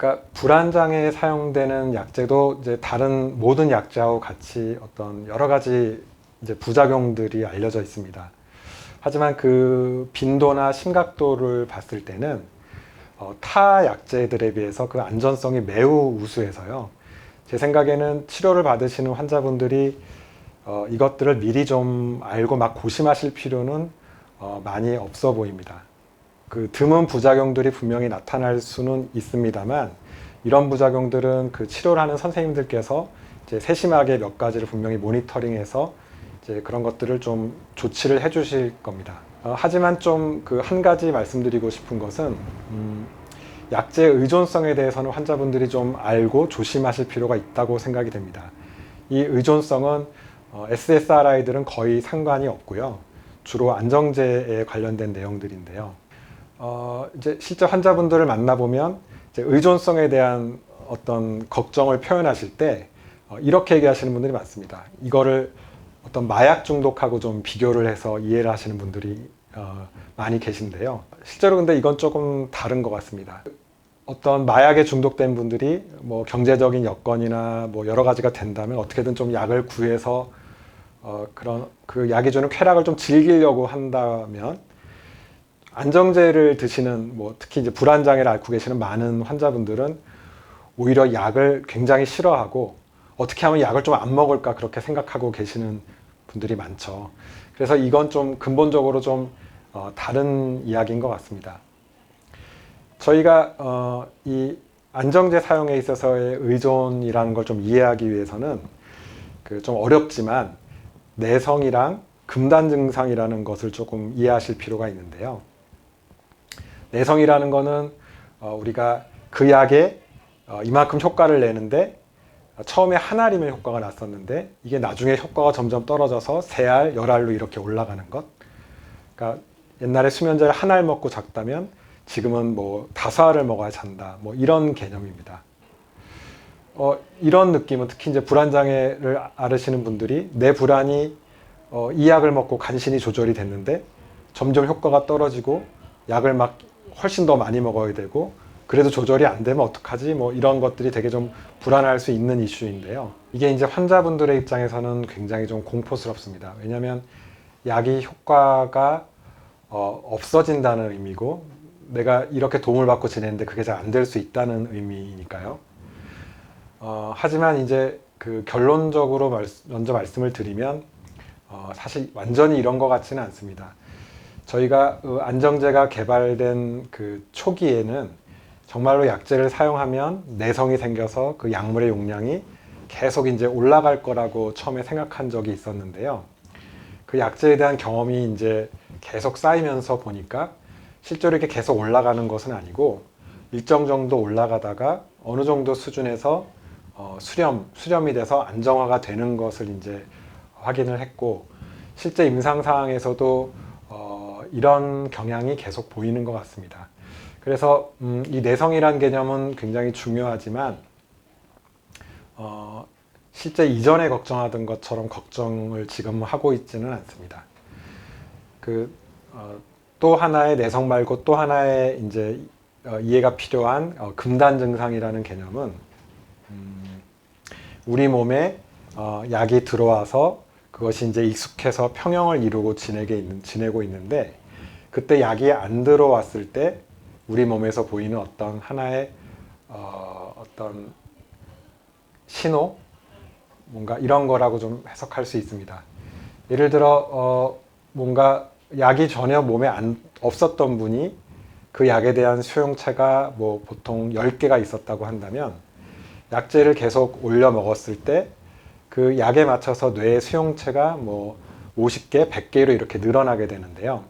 그러니까 불안 장애에 사용되는 약제도 이제 다른 모든 약제하고 같이 어떤 여러 가지 이제 부작용들이 알려져 있습니다. 하지만 그 빈도나 심각도를 봤을 때는 어, 타 약제들에 비해서 그 안전성이 매우 우수해서요. 제 생각에는 치료를 받으시는 환자분들이 어, 이것들을 미리 좀 알고 막 고심하실 필요는 어, 많이 없어 보입니다. 그 드문 부작용들이 분명히 나타날 수는 있습니다만 이런 부작용들은 그 치료를 하는 선생님들께서 이제 세심하게 몇 가지를 분명히 모니터링해서 이제 그런 것들을 좀 조치를 해주실 겁니다. 어, 하지만 좀 그 한 가지 말씀드리고 싶은 것은 음, 약제 의존성에 대해서는 환자분들이 좀 알고 조심하실 필요가 있다고 생각이 됩니다. 이 의존성은 어, SSRI들은 거의 상관이 없고요. 주로 안정제에 관련된 내용들인데요. 어, 이제 실제 환자분들을 만나보면 이제 의존성에 대한 어떤 걱정을 표현하실 때 어, 이렇게 얘기하시는 분들이 많습니다. 이거를 어떤 마약 중독하고 좀 비교를 해서 이해를 하시는 분들이 어, 많이 계신데요. 실제로 근데 이건 조금 다른 것 같습니다. 어떤 마약에 중독된 분들이 뭐 경제적인 여건이나 뭐 여러 가지가 된다면 어떻게든 좀 약을 구해서 어, 그런 그 약이 주는 쾌락을 좀 즐기려고 한다면 안정제를 드시는 뭐 특히 이제 불안 장애를 앓고 계시는 많은 환자분들은 오히려 약을 굉장히 싫어하고 어떻게 하면 약을 좀 안 먹을까 그렇게 생각하고 계시는 분들이 많죠. 그래서 이건 좀 근본적으로 좀 어, 다른 이야기인 것 같습니다. 저희가 어, 이 안정제 사용에 있어서의 의존이라는 걸 좀 이해하기 위해서는 그 좀 어렵지만 내성이랑 금단 증상이라는 것을 조금 이해하실 필요가 있는데요. 내성이라는 것은 어, 우리가 그 약에 어, 이만큼 효과를 내는데 처음에 한 알이면 효과가 났었는데 이게 나중에 효과가 점점 떨어져서 세 알, 열 알로 이렇게 올라가는 것. 그러니까 옛날에 수면제를 한 알 먹고 작다면 지금은 뭐 다섯 알을 먹어야 잔다. 뭐 이런 개념입니다. 어, 이런 느낌은 특히 이제 불안 장애를 앓으시는 분들이 내 불안이 어, 이 약을 먹고 간신히 조절이 됐는데 점점 효과가 떨어지고 약을 막 훨씬 더 많이 먹어야 되고 그래도 조절이 안 되면 어떡하지? 뭐 이런 것들이 되게 좀 불안할 수 있는 이슈인데요. 이게 이제 환자분들의 입장에서는 굉장히 좀 공포스럽습니다. 왜냐하면 약이 효과가 어, 없어진다는 의미고 내가 이렇게 도움을 받고 지냈는데 그게 잘 안 될 수 있다는 의미니까요. 어, 하지만 이제 그 결론적으로 말, 먼저 말씀을 드리면 어, 사실 완전히 이런 것 같지는 않습니다. 저희가 그 안정제가 개발된 그 초기에는 정말로 약제를 사용하면 내성이 생겨서 그 약물의 용량이 계속 이제 올라갈 거라고 처음에 생각한 적이 있었는데요. 그 약제에 대한 경험이 이제 계속 쌓이면서 보니까 실제로 이렇게 계속 올라가는 것은 아니고 일정 정도 올라가다가 어느 정도 수준에서 어, 수렴, 수렴이 돼서 안정화가 되는 것을 이제 확인을 했고 실제 임상 사항에서도 어, 이런 경향이 계속 보이는 것 같습니다. 그래서 음, 이 내성이란 개념은 굉장히 중요하지만 어, 실제 이전에 걱정하던 것처럼 걱정을 지금 하고 있지는 않습니다. 그, 어, 또 하나의 내성 말고 또 하나의 이제 어, 이해가 필요한 어, 금단 증상이라는 개념은 음, 우리 몸에 어, 약이 들어와서 그것이 이제 익숙해서 평형을 이루고 지내게 있는, 지내고 있는데 그때 약이 안 들어왔을 때 우리 몸에서 보이는 어떤 하나의 어, 어떤 신호 뭔가 이런 거라고 좀 해석할 수 있습니다. 예를 들어 어, 뭔가 약이 전혀 몸에 안, 없었던 분이 그 약에 대한 수용체가 뭐 보통 10개가 있었다고 한다면 약제를 계속 올려 먹었을 때 그 약에 맞춰서 뇌의 수용체가 뭐 50개, 100개로 이렇게 늘어나게 되는데요.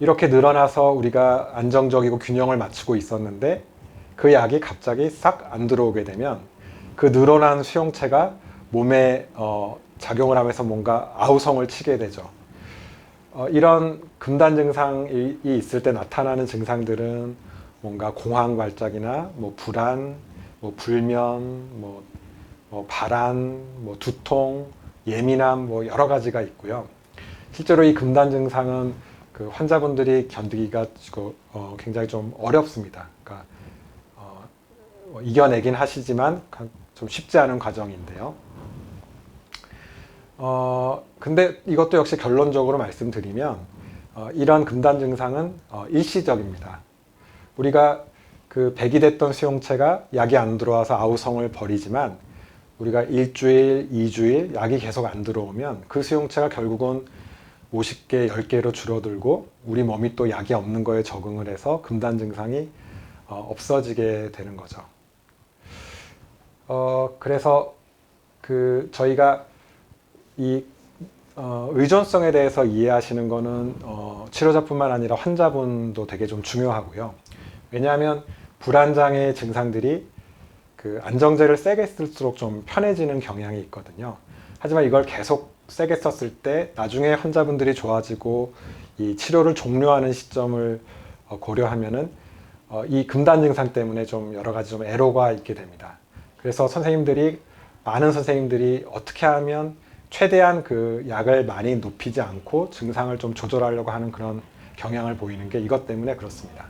이렇게 늘어나서 우리가 안정적이고 균형을 맞추고 있었는데 그 약이 갑자기 싹 안 들어오게 되면 그 늘어난 수용체가 몸에 어, 작용을 하면서 뭔가 아우성을 치게 되죠. 어, 이런 금단 증상이 있을 때 나타나는 증상들은 뭔가 공황 발작이나 뭐 불안, 뭐 불면, 뭐, 뭐 발안, 뭐 두통, 예민함 뭐 여러 가지가 있고요. 실제로 이 금단 증상은 그 환자분들이 견디기가 어, 굉장히 좀 어렵습니다. 그러니까 어, 어, 이겨내긴 하시지만 가- 좀 쉽지 않은 과정인데요. 어, 근데 이것도 역시 결론적으로 말씀드리면 어, 이런 금단 증상은 어, 일시적입니다. 우리가 그 배기됐던 수용체가 약이 안 들어와서 아우성을 버리지만 우리가 일주일, 이주일 약이 계속 안 들어오면 그 수용체가 결국은 50개, 10개로 줄어들고 우리 몸이 또 약이 없는 거에 적응을 해서 금단 증상이 어, 없어지게 되는 거죠. 어, 그래서 그 저희가 이 어, 의존성에 대해서 이해하시는 거는 어, 치료자뿐만 아니라 환자분도 되게 좀 중요하고요. 왜냐하면 불안장애 증상들이 그 안정제를 세게 쓸수록 좀 편해지는 경향이 있거든요. 하지만 이걸 계속 세게 썼을 때 나중에 환자분들이 좋아지고 이 치료를 종료하는 시점을 어, 고려하면은 어, 이 금단 증상 때문에 좀 여러 가지 좀 애로가 있게 됩니다. 그래서 선생님들이 많은 선생님들이 어떻게 하면 최대한 그 약을 많이 높이지 않고 증상을 좀 조절하려고 하는 그런 경향을 보이는 게 이것 때문에 그렇습니다.